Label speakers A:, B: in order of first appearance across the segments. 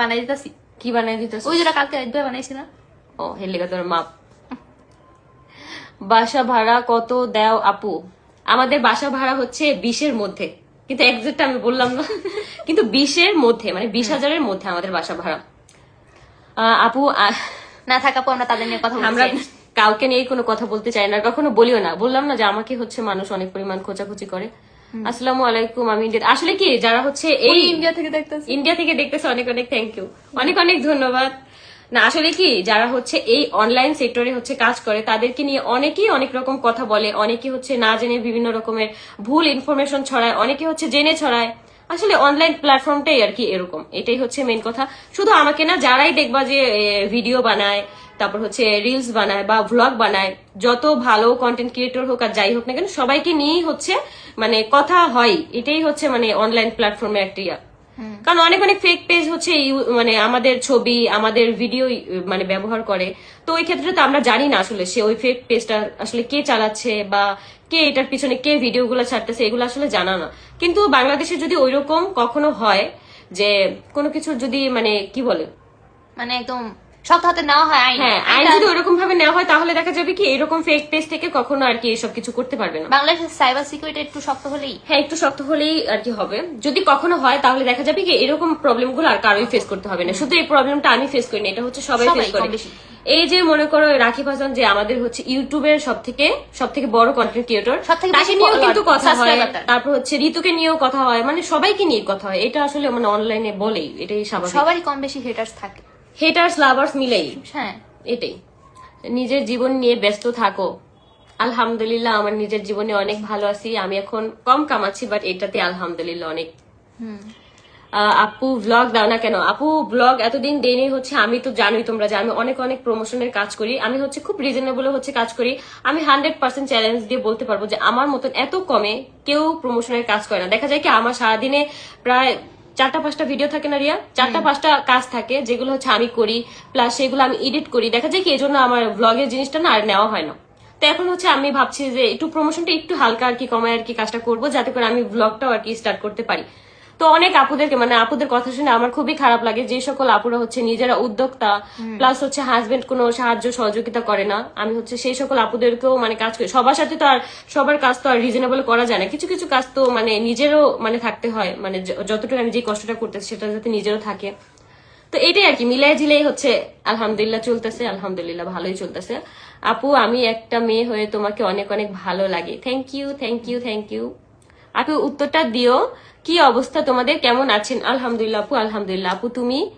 A: বানাই দিতেছি
B: কি বানাই দিতেছ
A: ওই যেটা কালকে একবার বানাইছি না
B: ও হেলিকা তোর মাপ বাসা ভাড়া কত দেও আপু আমাদের বাসা ভাড়া হচ্ছে বিশের মধ্যে কিন্তু একজাক্ট আমি বললাম না কিন্তু বিশের মধ্যে মানে বিশ হাজারের মধ্যে আমাদের বাসা ভাড়া আপু
A: না থাকা পর আমরা তাদের নিয়ে কথা
B: আমরা কাউকে নিয়ে কোনো কথা বলতে চাই না আর কখনো বলিও না। বললাম না যে আমাকে হচ্ছে মানুষ অনেক পরিমাণ খোঁচাখুচি করে। আসসালামু আলাইকুম আমি ইন্ডিয়া আসলে কি যারা হচ্ছে এই
A: ইন্ডিয়া থেকে দেখতেছি।
B: ইন্ডিয়া থেকে দেখতেছে অনেক অনেক থ্যাংক ইউ অনেক অনেক ধন্যবাদ। না আসলে কি যারা হচ্ছে এই অনলাইন সেক্টরে হচ্ছে কাজ করে তাদেরকে নিয়ে অনেকেই অনেক রকম কথা বলে অনেকে হচ্ছে না জেনে বিভিন্ন রকমের ভুল ইনফরমেশন ছড়ায় অনেকে হচ্ছে জেনে ছড়ায়। আসলে অনলাইন প্ল্যাটফর্মটাই আর কি এরকম এটাই হচ্ছে মেন কথা। শুধু আমাকে না যারাই দেখবা যে ভিডিও বানায় তারপর হচ্ছে রিলস বানায় বা ভ্লগ বানায় যত ভালো কন্টেন্ট ক্রিয়েটর হোক আর যাই হোক না কেন সবাইকে নিয়েই হচ্ছে মানে কথা হয়। এটাই হচ্ছে মানে অনলাইন প্ল্যাটফর্মে একটা ইয়া। কারণ অনেক অনেক ফেক পেজ হচ্ছে মানে আমাদের ছবি আমাদের ভিডিও মানে ব্যবহার করে। তো ওই ক্ষেত্রে তো আমরা জানি না আসলে সে ওই ফেক পেজটা আসলে কে চালাচ্ছে বা কে এটার পিছনে কে ভিডিওগুলো ছাড়তেছে এগুলো আসলে জানা না। কিন্তু বাংলাদেশে যদি ওইরকম কখনো হয় যে কোনো কিছু যদি মানে কি বলে?
A: মানে একদম শক্ত হাতে নেওয়া হয় আইন
B: হ্যাঁ আইন যদি ওইরকম ভাবে নেওয়া হয় তাহলে দেখা যাবে কি এরকম ফেক পেজ থেকে কখনো আর কি এসব কিছু করতে পারবে না।
A: বাংলাদেশের সাইবার সিকিউরিটি একটু শক্ত হলেই
B: হ্যাঁ একটু শক্ত হলেই আর কি হবে। যদি কখনো হয় তাহলে দেখা যাবে কি এরকম প্রবলেমগুলো আর কারোই ফেস করতে হবে না। শুধু এই প্রবলেমটা আমি ফেস করি না এটা হচ্ছে সবাই ফেস করে। এই যে মনে করো রাখি ফাজান যে আমাদের হচ্ছে ইউটিউবের সব থেকে সব থেকে বড় কন্টেন্ট ক্রিয়েটর তাকে নিয়েও কিন্তু কথা হয়। তারপর হচ্ছে ঋতুকে নিয়েও কথা হয় মানে সবাইকে নিয়ে কথা হয়। এটা আসলে মানে অনলাইনে বলেই এটাই স্বাভাবিক।
A: সবারই কম বেশি হেটার্স থাকে।
B: হেটার্স লাভার্স মিলেই।
A: হ্যাঁ।
B: এটাই। নিজের জীবন নিয়ে ব্যস্ত থাকো। আলহামদুলিল্লাহ আমার নিজের জীবনে অনেক ভালো আছি। আমি এখন কম কামাচ্ছি বাট এটাতে আলহামদুলিল্লাহ অনেক। আপু ব্লগ দাও না কেন? আপু ব্লগ এতদিন দেয়নি হচ্ছে আমি তো জানোই তোমরা যে আমি অনেক অনেক প্রমোশনের কাজ করি। আমি হচ্ছে খুব রিজনেবল হচ্ছে কাজ করি। আমি হান্ড্রেড পার্সেন্ট চ্যালেঞ্জ দিয়ে বলতে পারব যে আমার মতন এত কমে কেউ প্রমোশনের কাজ করে না। দেখা যায় কি আমার সারাদিনে প্রায় চারটা পাঁচটা ভিডিও থাকে না রিয়া? চারটা পাঁচটা কাজ থাকে যেগুলো হচ্ছে আমি করি প্লাস সেগুলো আমি এডিট করি। দেখা যায় কি এজন্য আমার ব্লগের জিনিসটা না আর নেওয়া হয় না। তো এখন হচ্ছে আমি ভাবছি যে একটু প্রমোশনটা একটু হালকা আর কি কমায় আর কি কাজটা করব যাতে করে আমি ব্লগটাও আর কি স্টার্ট করতে পারি। তো অনেক আপুদেরকে মানে আপুদের কথা শুনে আমার খুবই খারাপ লাগে যে সকল আপুরা হচ্ছে নিজেরা উদ্যোক্তা প্লাস হচ্ছে হাজবেন্ড কোনো সাহায্য সহযোগিতা করে না। আমি হচ্ছে সেই সকল আপুদেরকেও মানে কাজ করি। সবার সাথে তো আর সবার কাজ তো আর রিজনেবল করা যায় না। কিছু কিছু কাজ তো মানে নিজেরও মানে থাকতে হয়। মানে যতটুকু আমি যে কষ্টটা করতেছি সেটা যাতে নিজেরও থাকে। তো এটাই আর কি মিলাই ঝিলাই হচ্ছে আলহামদুলিল্লাহ চলতেছে। আলহামদুলিল্লাহ ভালোই চলতেছে। আপু আমি একটা মেয়ে হয়ে তোমাকে অনেক অনেক ভালো লাগে। Thank you thank you thank you আপু উত্তরটা দিও। কি অবস্থা? তোমাদের কেমন আছেন? আলহামদুলিল্লাহ আপু আলহামদুলিল্লাহ। আপু তুমি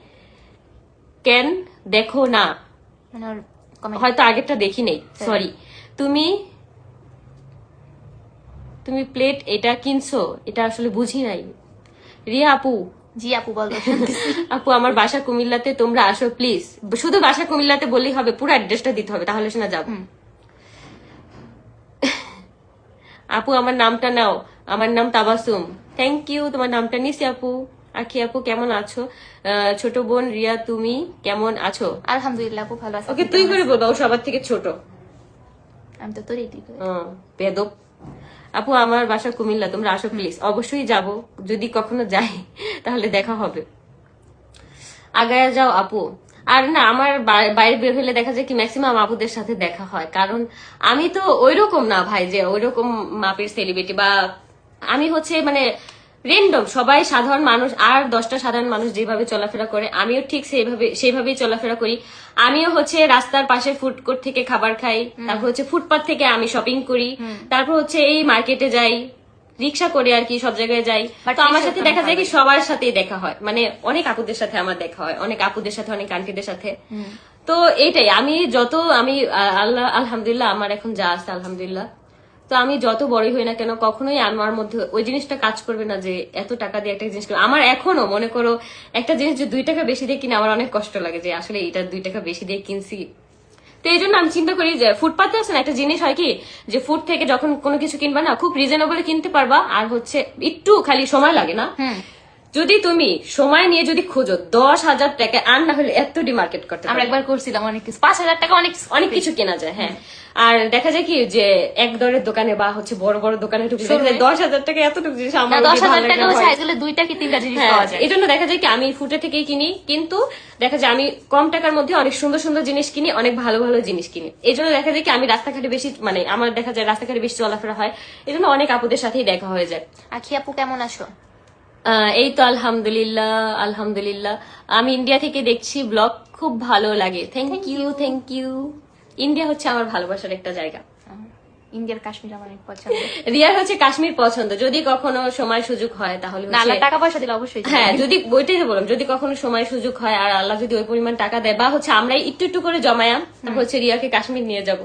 B: কেন দেখো না?
A: মানে
B: হয়তো আগেরটা দেখি নেই সরি তুমি তুমি প্লেট এটা কিনছো? এটা আসলে বুঝি নাই। রিয়া আপু।
A: জি আপু বলো
B: আপু আমার বাসা কুমিল্লাতে তোমরা আসো প্লিজ শুধু বাসা কুমিল্লাতে বললেই হবে পুরো অ্যাড্রেসটা দিতে হবে তাহলে শোনা যাব। আপু আমার নামটা নাও। আমার নাম তাবাসুম। থ্যাংক ইউ তোমার নামটা নিছি আপু। আখি আপু কেমন আছো? ছোট বোন রিয়া তুমি কেমন আছো?
A: আলহামদুলিল্লাহ আপু ভালো আছে।
B: ওকে তুই করে বলবা ও সবার থেকে ছোট।
A: আমি তো
B: বেদব। আপু আমার বাসা কুমিল্লা তোমরা আসো প্লিজ অবশ্যই যাব যদি কখনো যাই তাহলে দেখা হবে। আগায়া যাও আপু। আর না আমার বাইরে বের হলে দেখা যায় কি ম্যাক্সিমাম আপুদের সাথে দেখা হয়। কারণ আমি তো ওইরকম না ভাই যে ওইরকম মাপের সেলিব্রিটি বা আমি হচ্ছে মানে রেন্ডম সবাই সাধারণ মানুষ আর দশটা সাধারণ মানুষ যেভাবে চলাফেরা করে আমিও ঠিক সেইভাবে সেইভাবেই চলাফেরা করি। আমিও হচ্ছে রাস্তার পাশে ফুড কোর্ট থেকে খাবার খাই তারপর হচ্ছে ফুটপাথ থেকে আমি শপিং করি তারপর হচ্ছে এই মার্কেটে যাই রিক্সা করে আর কি সব জায়গায় যাই। তো আমার সাথে দেখা যায় কি সবার সাথেই দেখা হয় মানে অনেক আপুদের সাথে আমার দেখা হয় অনেক আপুদের সাথে অনেক আন্টিদের সাথে। তো এইটাই আমি যত আমি আল্লাহ আলহামদুলিল্লাহ আমার এখন যা আছে আলহামদুলিল্লাহ। তো আমি যত বড়ই হই না কেন, কখনোই আমার মধ্যে ওই জিনিসটা কাজ করবে না যে এত টাকা দিয়ে একটা জিনিস। আমার এখনও মনে করো, একটা জিনিস যে দুই টাকা বেশি দিয়ে কিনে আমার অনেক কষ্ট লাগে যে আসলে এটা দুই টাকা বেশি দিয়ে কিনছি। তো এই জন্য আমি চিন্তা করি যে ফুটপাতে আছে না, একটা জিনিস হয় কি যে ফুড থেকে যখন কোনো কিছু কিনবা না, খুব রিজনেবল কিনতে পারবা। আর হচ্ছে একটু খালি সময় লাগে না। যদি তুমি সময় নিয়ে যদি খোঁজো দশ হাজার টাকা আর না হলে এত ডি মার্কেট করতে
A: আমরা একবার করছিলাম অনেক কিছু। পাঁচ হাজার টাকা অনেক
B: অনেক কিছু কেনা যায় হ্যাঁ। আর দেখা যায় কি যে এক দরের দোকানে বা হচ্ছে বড় বড় দোকানে যায় দশ হাজার টাকা এতটুকু জিনিস আমার
A: দশ হাজার টাকা হচ্ছে। আসলে দুইটা কি তিনটা জিনিস
B: হ্যাঁ,
A: পাওয়া যায়।
B: এই জন্য দেখা যায় কি আমি ফুটে থেকেই কিনি কিন্তু দেখা যায় আমি কম টাকার মধ্যে অনেক সুন্দর সুন্দর জিনিস কিনি অনেক ভালো ভালো জিনিস কিনি। এই জন্য দেখা যায় কি আমি রাস্তাঘাটে বেশি মানে আমার দেখা যায় রাস্তাঘাটে বেশি চলাফেরা হয়। এই জন্য অনেক আপুদের সাথেই দেখা হয়ে যায়।
A: আখি আপু কেমন আছো?
B: এই তো আলহামদুলিল্লাহ আলহামদুলিল্লাহ। আমি ইন্ডিয়া থেকে দেখছি ব্লগ খুব ভালো লাগে। Thank you thank you India হচ্ছে আমার ভালোবাসার একটা জায়গা।
A: ইন্ডিয়ার কাশ্মীর আমার অনেক পছন্দ।
B: রিয়ার হচ্ছে কাশ্মীর পছন্দ। যদি কখনো সময় সুযোগ হয় তাহলে
A: টাকা পয়সা দিলে অবশ্যই
B: হ্যাঁ যদি বইটাই তো বললাম যদি কখনো সময় সুযোগ হয় আর আল্লাহ যদি ওই পরিমাণ টাকা দেয় বা হচ্ছে আমরাই একটু একটু করে জমায়াম তারপর হচ্ছে রিয়াকে কাশ্মীর নিয়ে যাব।